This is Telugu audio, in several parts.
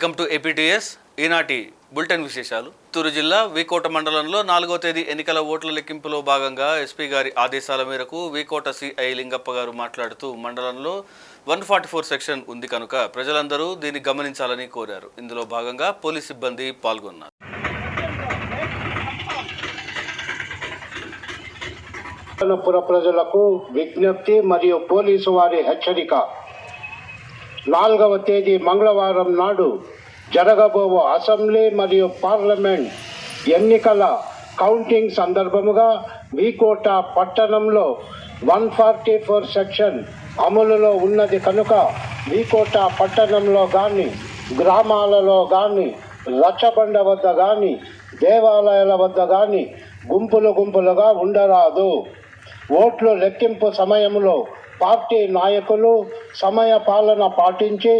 వెల్కమ్ టు ఏపీటీఎస్ ఈనాటి బులెటిన్ విశేషాలు. చిత్తూరు జిల్లా వీకోట మండలంలో నాలుగో తేదీ ఎన్నికల ఓట్ల లెక్కింపులో భాగంగా ఎస్పీ గారి ఆదేశాల మేరకు వీకోట సిఐ లింగప్ప గారు మాట్లాడుతూ మండలంలో వన్ ఫార్టీ ఫోర్ సెక్షన్ ఉంది కనుక ప్రజలందరూ దీన్ని గమనించాలని కోరారు. ఇందులో భాగంగా పోలీస్ సిబ్బంది పాల్గొన్నారు. పుర ప్రజలకు విజ్ఞప్తి మరియు పోలీసు వారి హెచ్చరిక. నాలుగవ తేదీ మంగళవారం నాడు జరగబోవు అసెంబ్లీ మరియు పార్లమెంట్ ఎన్నికల కౌంటింగ్ సందర్భముగా వీకోట పట్టణంలో వన్ ఫార్టీ ఫోర్ సెక్షన్ అమలులో ఉన్నది కనుక వీకోట పట్టణంలో కానీ గ్రామాలలో కానీ రచ్చబండ వద్ద కానీ దేవాలయాల వద్ద కానీ గుంపులు గుంపులుగా ఉండరాదు. ఓట్లు లెక్కింపు సమయంలో పార్టీ నాయకులు సమయ పాలన పాటించి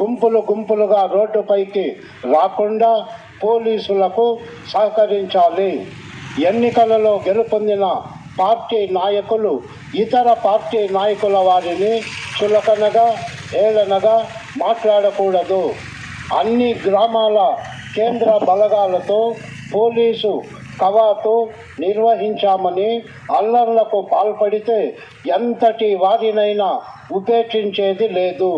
గుంపులు గుంపులుగా రోడ్డుపైకి రాకుండా పోలీసులకు సహకరించాలి. ఎన్నికలలో గెలుపొందిన పార్టీ నాయకులు ఇతర పార్టీ నాయకుల వారిని చులకనగా ఏలనగా మాట్లాడకూడదు. అన్ని గ్రామాల కేంద్ర బలగాలతో పోలీసు కవాతు నిర్వహించామని అల్లర్లకు పాల్పడితే ఎంతటి వారినైనా ఉపేక్షించేది లేదు.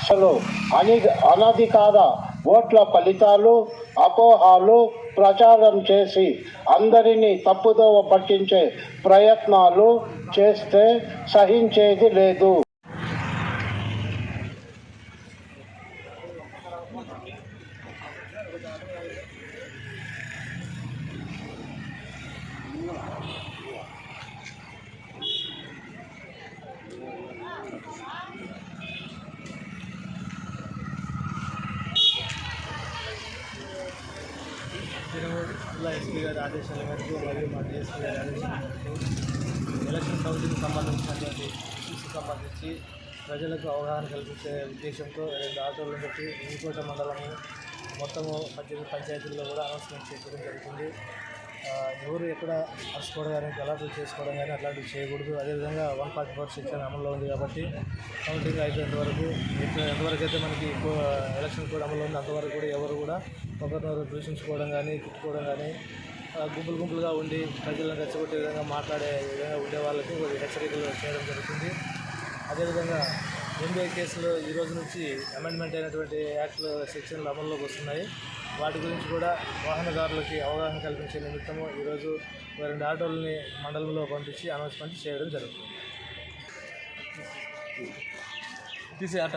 అసలు అని అనధికార ఓట్ల ఫలితాలు అపోహాలు ప్రచారం చేసి అందరినీ తప్పుదోవ పట్టించే ప్రయత్నాలు చేస్తే సహించేది లేదు. తిరుమల ఎస్పీ గారి ఆదేశాల మేరకు మరియు మా డిఎస్పీ గారి ఆదేశాల మేరకు ఎలక్షన్ కౌంటింగ్ సంబంధించినటువంటి ఇష్యూస్కి సంబంధించి ప్రజలకు అవగాహన కల్పించే ఉద్దేశంతో రెండు ఆటోలను పెట్టి ఇంకోట మండలము మొత్తము పద్దెనిమిది పంచాయతీల్లో కూడా అనౌన్స్మెంట్ చేయడం జరుగుతుంది. ఎవరు ఎక్కడ అరుచుకోవడం కానీ గలాటలు చేసుకోవడం కానీ అట్లాంటివి చేయకూడదు. అదేవిధంగా వన్ ఫార్టీ ఫోర్ సెక్షన్ అమల్లో ఉంది కాబట్టి కౌంటింగ్ అయిపోయేంత వరకు ఎంతవరకు అయితే మనకి ఎలక్షన్ కూడా అమల్లో ఉంది అంతవరకు కూడా ఎవరు కూడా ఒకరినొకరు దూషించుకోవడం కానీ తిట్టుకోవడం కానీ గుంపులు గుంపులుగా ఉండి ప్రజలను రెచ్చగొట్టే విధంగా మాట్లాడే విధంగా ఉండే వాళ్ళకి హెచ్చరికలు చేయడం జరుగుతుంది. అదేవిధంగా ఎన్బిఐ కేసులో ఈ రోజు నుంచి అమెండ్మెంట్ అయినటువంటి యాక్ట్ సెక్షన్లు అమల్లోకి వస్తున్నాయి. వాటి గురించి కూడా వాహనదారులకి అవగాహన కల్పించే నిమిత్తము ఈరోజు రెండు ఆటోలని మండలంలో పంపించి అనౌన్స్మెంట్ చేయడం జరుగుతుంది. తీసే ఆట.